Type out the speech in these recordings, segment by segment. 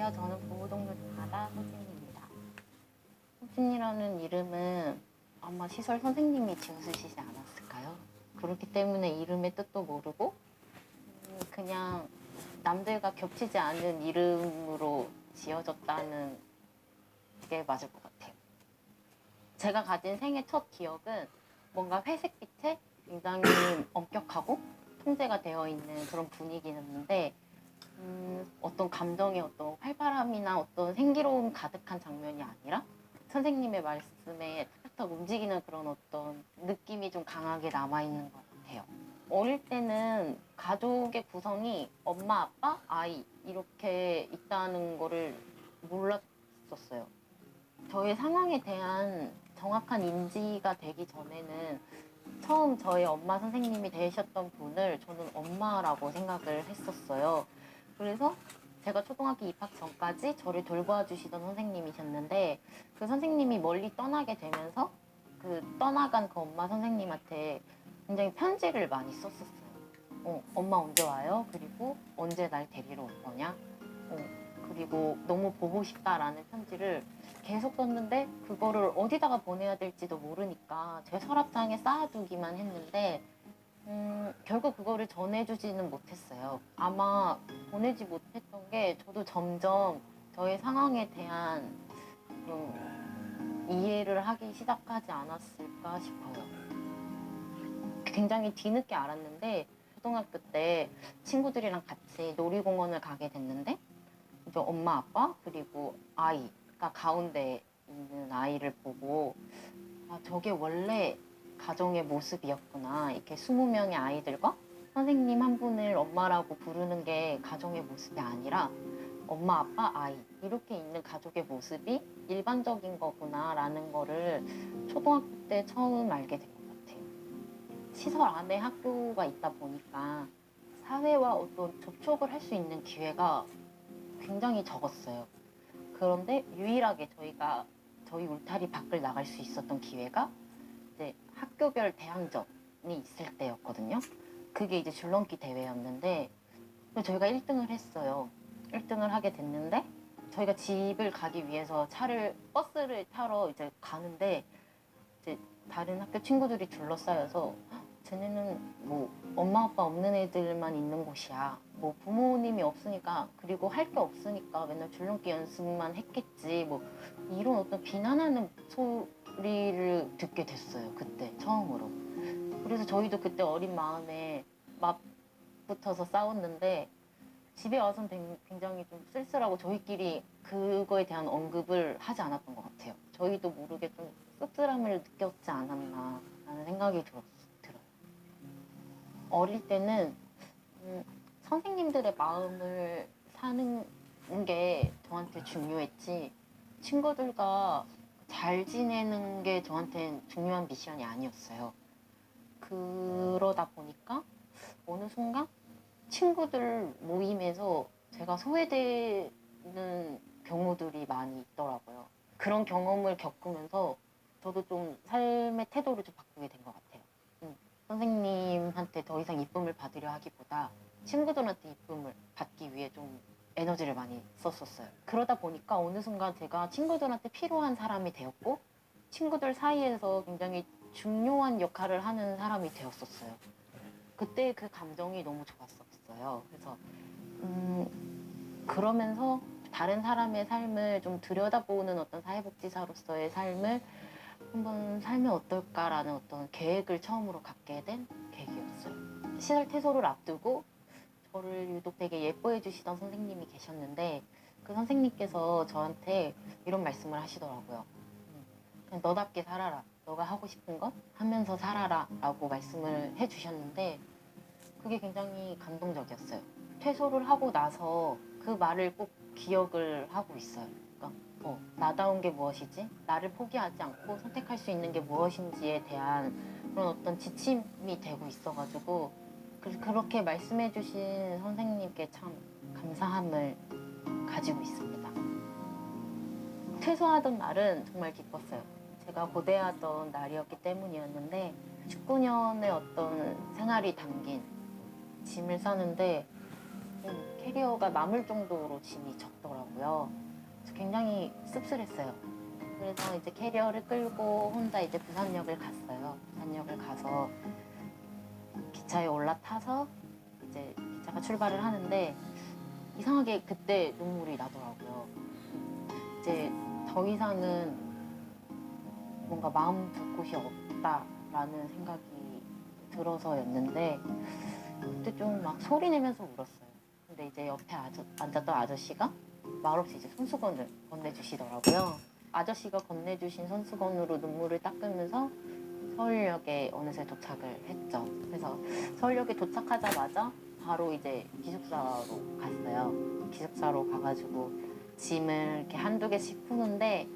안녕하세요. 저는 보호동료 바다 호진입니다. 호진이라는 이름은 아마 시설 선생님이 지어주시지 않았을까요? 그렇기 때문에 이름의 뜻도 모르고 음, 그냥 남들과 겹치지 않는 이름으로 지어졌다는 게 맞을 것 같아요. 제가 가진 생애 첫 기억은 뭔가 회색빛에 굉장히 엄격하고 통제가 되어 있는 그런 분위기였는데 음, 어떤 감정의 어떤 활발함이나 어떤 생기로움 가득한 장면이 아니라 선생님의 말씀에 탁탁 움직이는 그런 어떤 느낌이 좀 강하게 남아있는 것 같아요. 어릴 때는 가족의 구성이 엄마, 아빠, 아이 이렇게 있다는 거를 몰랐었어요. 저의 상황에 대한 정확한 인지가 되기 전에는 처음 저의 엄마 선생님이 되셨던 분을 저는 엄마라고 생각을 했었어요. 그래서 제가 초등학교 입학 전까지 저를 돌봐 주시던 선생님이셨는데 그 선생님이 멀리 떠나게 되면서 그 떠나간 그 엄마 선생님한테 굉장히 편지를 많이 썼었어요. 어, 엄마 언제 와요? 그리고 언제 날 데리러 올 거냐? 어, 그리고 너무 보고 싶다라는 편지를 계속 썼는데 그거를 어디다가 보내야 될지도 모르니까 제 서랍장에 쌓아두기만 했는데 음, 결국 그거를 전해주지는 못했어요. 아마 보내지 못했던 게 저도 점점 저의 상황에 대한 좀 이해를 하기 시작하지 않았을까 싶어요. 굉장히 뒤늦게 알았는데 초등학교 때 친구들이랑 같이 놀이공원을 가게 됐는데 이제 엄마 아빠 그리고 아이가 가운데 있는 아이를 보고 아 저게 원래 가정의 모습이었구나 이렇게 20명의 아이들과 선생님 한 분을 엄마라고 부르는 게 가정의 모습이 아니라 엄마 아빠 아이 이렇게 있는 가족의 모습이 일반적인 거구나라는 거를 초등학교 때 처음 알게 된 것 같아요. 시설 안에 학교가 있다 보니까 사회와 어떤 접촉을 할 수 있는 기회가 굉장히 적었어요. 그런데 유일하게 저희가 저희 울타리 밖을 나갈 수 있었던 기회가 학교별 대항전이 있을 때였거든요. 그게 이제 줄넘기 대회였는데 저희가 1등을 했어요. 1등을 하게 됐는데 저희가 집을 가기 위해서 차를 버스를 타러 이제 가는데 이제 다른 학교 친구들이 둘러싸여서 "헉, 쟤네는 뭐 엄마 아빠 없는 애들만 있는 곳이야. 뭐 부모님이 없으니까 그리고 할 게 없으니까 맨날 줄넘기 연습만 했겠지. 뭐 이런 어떤 비난하는 소 리를 듣게 됐어요. 그때 처음으로. 그래서 저희도 그때 어린 마음에 맞붙어서 싸웠는데 집에 와서는 된- 굉장히 좀 쓸쓸하고 저희끼리 그거에 대한 언급을 하지 않았던 것 같아요. 저희도 모르게 좀 씁쓸함을 느꼈지 않았나 라는 생각이 들었, 들어요. 어릴 때는 음, 선생님들의 마음을 사는 게 저한테 중요했지 친구들과 잘 지내는 게 저한테는 중요한 미션이 아니었어요. 그러다 보니까 어느 순간 친구들 모임에서 제가 소외되는 경우들이 많이 있더라고요. 그런 경험을 겪으면서 저도 좀 삶의 태도를 좀 바꾸게 된 것 같아요. 음, 선생님한테 더 이상 이쁨을 받으려 하기보다 친구들한테 이쁨을 받기 위해 좀 에너지를 많이 썼었어요. 그러다 보니까 어느 순간 제가 친구들한테 필요한 사람이 되었고 친구들 사이에서 굉장히 중요한 역할을 하는 사람이 되었었어요. 그때 그 감정이 너무 좋았었어요. 그래서 음, 그러면서 다른 사람의 삶을 좀 들여다보는 어떤 사회복지사로서의 삶을 한번 살면 어떨까라는 어떤 계획을 처음으로 갖게 된 계기였어요. 시설 퇴소를 앞두고 저를 유독 되게 예뻐해 주시던 선생님이 계셨는데 그 선생님께서 저한테 이런 말씀을 하시더라고요. 음, 그냥 너답게 살아라. 너가 하고 싶은 것 하면서 살아라. 라고 말씀을 해 주셨는데 그게 굉장히 감동적이었어요. 퇴소를 하고 나서 그 말을 꼭 기억을 하고 있어요. 그러니까 어, 나다운 게 무엇이지? 나를 포기하지 않고 선택할 수 있는 게 무엇인지에 대한 그런 어떤 지침이 되고 있어가지고 그- 그렇게 말씀해주신 선생님께 참 감사함을 가지고 있습니다. 퇴소하던 날은 정말 기뻤어요. 제가 고대하던 날이었기 때문이었는데 19년의 어떤 생활이 담긴 짐을 싸는데 음, 캐리어가 남을 정도로 짐이 적더라고요. 그래서 굉장히 씁쓸했어요. 그래서 이제 캐리어를 끌고 혼자 이제 부산역을 갔어요. 부산역을 가서 기차에 올라타서 이제 기차가 출발을 하는데 이상하게 그때 눈물이 나더라고요. 이제 더 이상은 뭔가 마음 둘 곳이 없다라는 생각이 들어서였는데 그때 좀 막 소리 내면서 울었어요. 근데 이제 옆에 아저, 앉았던 아저씨가 말없이 이제 손수건을 건네주시더라고요. 아저씨가 건네주신 손수건으로 눈물을 닦으면서 서울역에 어느새 도착을 했죠. 그래서 서울역에 도착하자마자 바로 이제 기숙사로 갔어요. 기숙사로 가가지고 짐을 이렇게 한두 개씩 푸는데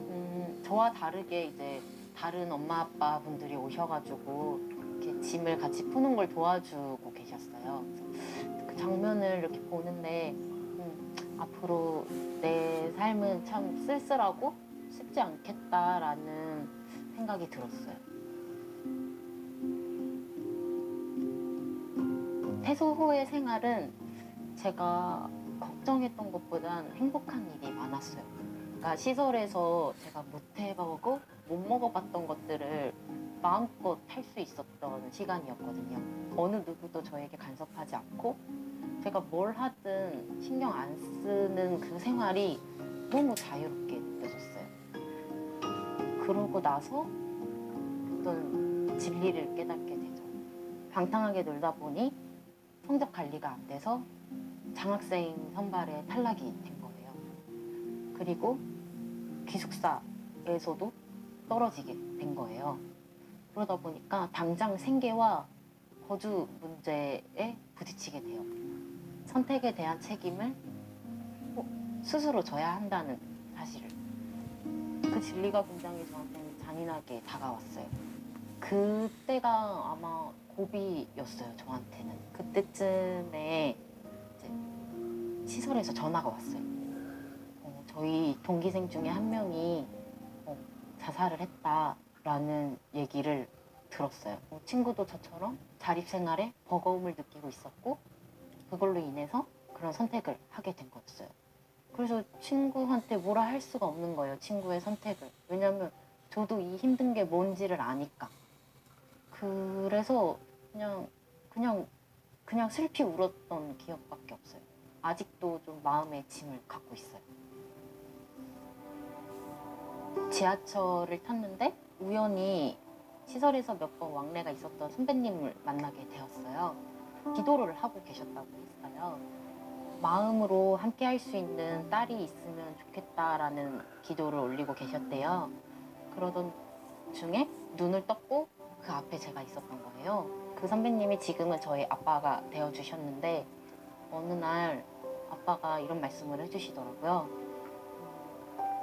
음, 저와 다르게 이제 다른 엄마 아빠 분들이 오셔가지고 이렇게 짐을 같이 푸는 걸 도와주고 계셨어요. 그래서 그 장면을 이렇게 보는데 음, 앞으로 내 삶은 참 쓸쓸하고 쉽지 않겠다라는 생각이 들었어요. 퇴소 후의 생활은 제가 걱정했던 것보단 행복한 일이 많았어요. 그러니까 시설에서 제가 못 해보고 못 먹어봤던 것들을 마음껏 할 수 있었던 시간이었거든요. 어느 누구도 저에게 간섭하지 않고 제가 뭘 하든 신경 안 쓰는 그 생활이 너무 자유롭게 느껴졌어요. 그러고 나서 어떤 진리를 깨닫게 되죠. 방탕하게 놀다 보니 성적 관리가 안 돼서 장학생 선발에 탈락이 된 거예요. 그리고 기숙사에서도 떨어지게 된 거예요. 그러다 보니까 당장 생계와 거주 문제에 부딪히게 돼요. 선택에 대한 책임을 어, 스스로 져야 한다는 사실을. 그 진리가 굉장히 저한테는 잔인하게 다가왔어요. 그때가 아마 고비였어요, 저한테는. 그때쯤에 시설에서 전화가 왔어요. 어, 저희 동기생 중에 한 명이 어, 자살을 했다라는 얘기를 들었어요. 어, 친구도 저처럼 자립생활에 버거움을 느끼고 있었고 그걸로 인해서 그런 선택을 하게 된 거였어요. 그래서 친구한테 뭐라 할 수가 없는 거예요. 친구의 선택을. 왜냐면 저도 이 힘든 게 뭔지를 아니까. 그래서 그냥 그냥 그냥 슬피 울었던 기억밖에 없어요. 아직도 좀 마음의 짐을 갖고 있어요. 지하철을 탔는데 우연히 시설에서 몇 번 왕래가 있었던 선배님을 만나게 되었어요. 기도를 하고 계셨다고 했어요. 마음으로 함께 할 수 있는 딸이 있으면 좋겠다라는 기도를 올리고 계셨대요. 그러던 중에 눈을 떴고 그 앞에 제가 있었던 거예요. 그 선배님이 지금은 저희 아빠가 되어 주셨는데 어느 날 아빠가 이런 말씀을 해주시더라고요.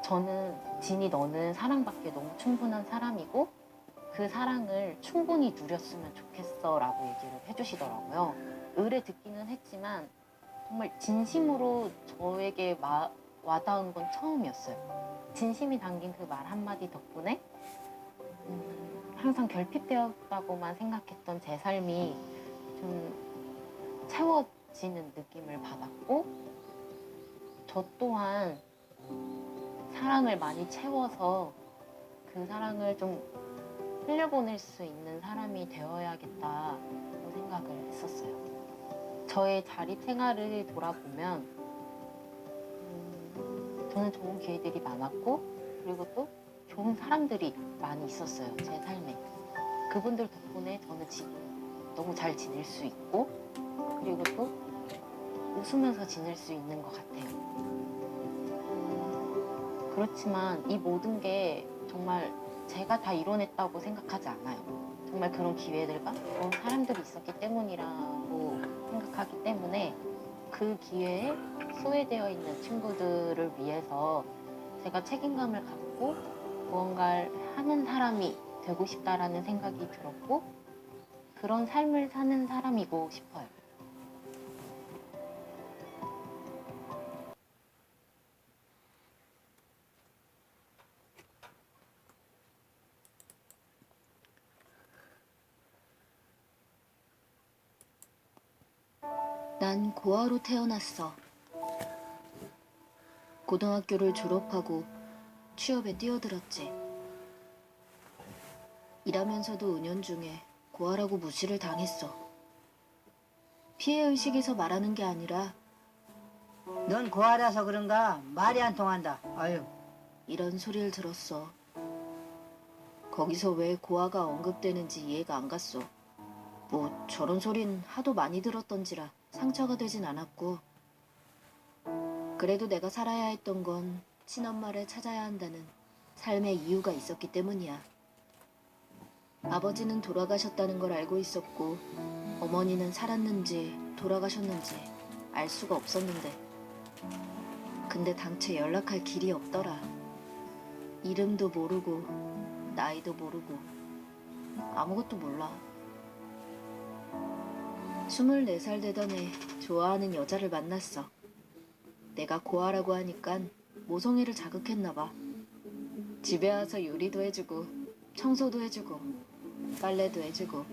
저는 진이 너는 사랑받기에 너무 충분한 사람이고 그 사랑을 충분히 누렸으면 좋겠어 라고 얘기를 해주시더라고요. 의뢰 듣기는 했지만 정말 진심으로 저에게 마- 와닿은 건 처음이었어요. 진심이 담긴 그 말 한마디 덕분에 음, 항상 결핍되었다고만 생각했던 제 삶이 좀 채워지는 느낌을 받았고 저 또한 사랑을 많이 채워서 그 사랑을 좀 흘려보낼 수 있는 사람이 되어야겠다고 생각을 했었어요. 저의 자립 생활을 돌아보면 음, 저는 좋은 기회들이 많았고 그리고 또 좋은 사람들이 많이 있었어요 제 삶에. 그분들 덕분에 저는 지금 너무 잘 지낼 수 있고 그리고 또 웃으면서 지낼 수 있는 것 같아요. 음, 그렇지만 이 모든 게 정말 제가 다 이뤄냈다고 생각하지 않아요. 정말 그런 기회들과 그런 사람들이 있었기 때문이라고 생각하기 때문에 그 기회에 소외되어 있는 친구들을 위해서 제가 책임감을 갖고 무언가를 하는 사람이 되고 싶다라는 생각이 들었고 그런 삶을 사는 사람이고 싶어요. 난 고아로 태어났어. 고등학교를 졸업하고 취업에 뛰어들었지. 일하면서도 은연중에 고아라고 무시를 당했어. 피해 의식에서 말하는 게 아니라 넌 고아라서 그런가 말이 안 통한다. 아유, 이런 소리를 들었어. 거기서 왜 고아가 언급되는지 이해가 안 갔어. 뭐 저런 소린 하도 많이 들었던지라 상처가 되진 않았고 그래도 내가 살아야 했던 건 친엄마를 찾아야 한다는 삶의 이유가 있었기 때문이야. 아버지는 돌아가셨다는 걸 알고 있었고 어머니는 살았는지 돌아가셨는지 알 수가 없었는데 근데 당최 연락할 길이 없더라. 이름도 모르고 나이도 모르고 아무것도 몰라. 24살 되던 해 좋아하는 여자를 만났어. 내가 고아라고 하니까 모성애를 자극했나 봐. 집에 와서 요리도 해주고 청소도 해주고 빨래도 해주고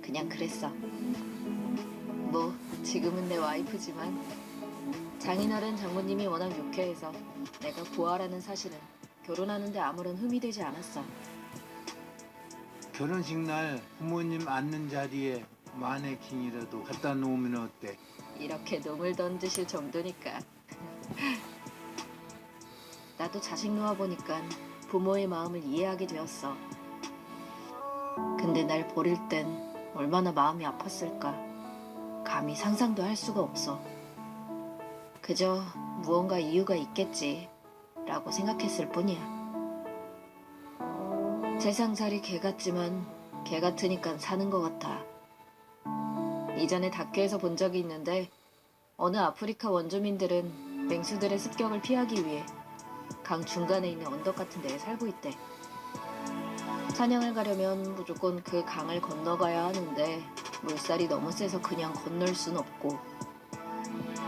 그냥 그랬어. 뭐 지금은 내 와이프지만 장인어른 장모님이 워낙 유쾌해서 내가 고아라는 사실은 결혼하는데 아무런 흠이 되지 않았어. 결혼식 날 부모님 앉는 자리에 마네킹이라도 갖다 놓으면 어때? 이렇게 놈을 던지실 정도니까. 나도 자식 놓아보니까 부모의 마음을 이해하게 되었어. 근데 날 버릴 땐 얼마나 마음이 아팠을까. 감히 상상도 할 수가 없어. 그저 무언가 이유가 있겠지. 라고 생각했을 뿐이야. 세상살이 개 같지만 개 같으니까 사는 것 같아. 이전에 다큐에서 본 적이 있는데 어느 아프리카 원주민들은 맹수들의 습격을 피하기 위해 강 중간에 있는 언덕 같은 데에 살고 있대. 사냥을 가려면 무조건 그 강을 건너가야 하는데 물살이 너무 세서 그냥 건널 순 없고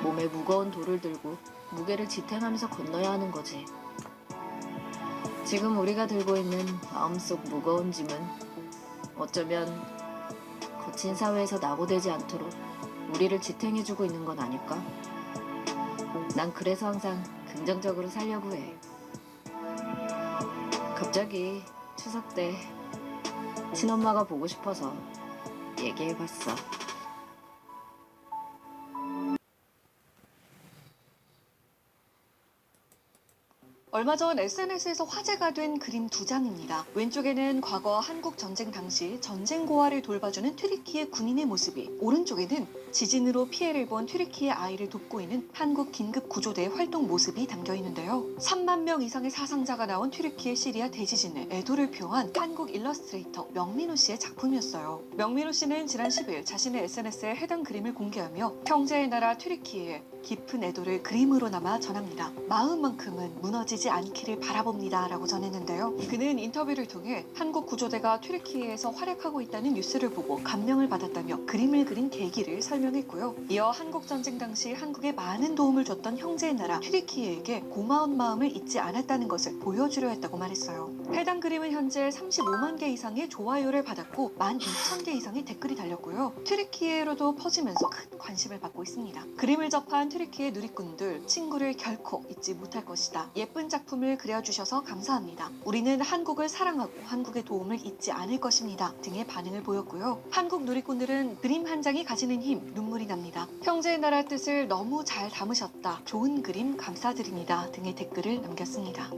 몸에 무거운 돌을 들고 무게를 지탱하면서 건너야 하는 거지. 지금 우리가 들고 있는 마음속 무거운 짐은 어쩌면 거친 사회에서 나고되지 않도록 우리를 지탱해주고 있는 건 아닐까? 난 그래서 항상 긍정적으로 살려고 해. 갑자기 추석 때 친엄마가 보고 싶어서 얘기해봤어. 얼마 전 SNS에서 화제가 된 그림 두 장입니다. 왼쪽에는 과거 한국 전쟁 당시 전쟁 고아를 돌봐주는 튀르키예 군인의 모습이, 오른쪽에는 지진으로 피해를 본 튀르키예 아이를 돕고 있는 한국 긴급 구조대 활동 모습이 담겨 있는데요. 3만 명 이상의 사상자가 나온 튀르키예 시리아 대지진에 애도를 표한 한국 일러스트레이터 명민호 씨의 작품이었어요. 명민호 씨는 지난 10일 자신의 SNS에 해당 그림을 공개하며 형제의 나라 튀르키예에 깊은 애도를 그림으로 남아 전합니다. 마음만큼은 무너지지 않기를 바라봅니다. 라고 전했는데요. 그는 인터뷰를 통해 한국 구조대가 튀르키예에서 활약하고 있다는 뉴스를 보고 감명을 받았다며 그림을 그린 계기를 설명 했고요. 이어 한국 전쟁 당시 한국에 많은 도움을 줬던 형제의 나라 튀르키예에게 고마운 마음을 잊지 않았다는 것을 보여주려 했다고 말했어요. 해당 그림은 현재 35만 개 이상의 좋아요를 받았고 12,000개 이상의 댓글이 달렸고요. 튀르키예로도 퍼지면서 큰 관심을 받고 있습니다. 그림을 접한 튀르키예 누리꾼들 친구를 결코 잊지 못할 것이다. 예쁜 작품을 그려주셔서 감사합니다. 우리는 한국을 사랑하고 한국의 도움을 잊지 않을 것입니다. 등의 반응을 보였고요. 한국 누리꾼들은 그림 한 장이 가지는 힘 눈물이 납니다. 형제의 나라 뜻을 너무 잘 담으셨다. 좋은 그림 감사드립니다. 등의 댓글을 남겼습니다.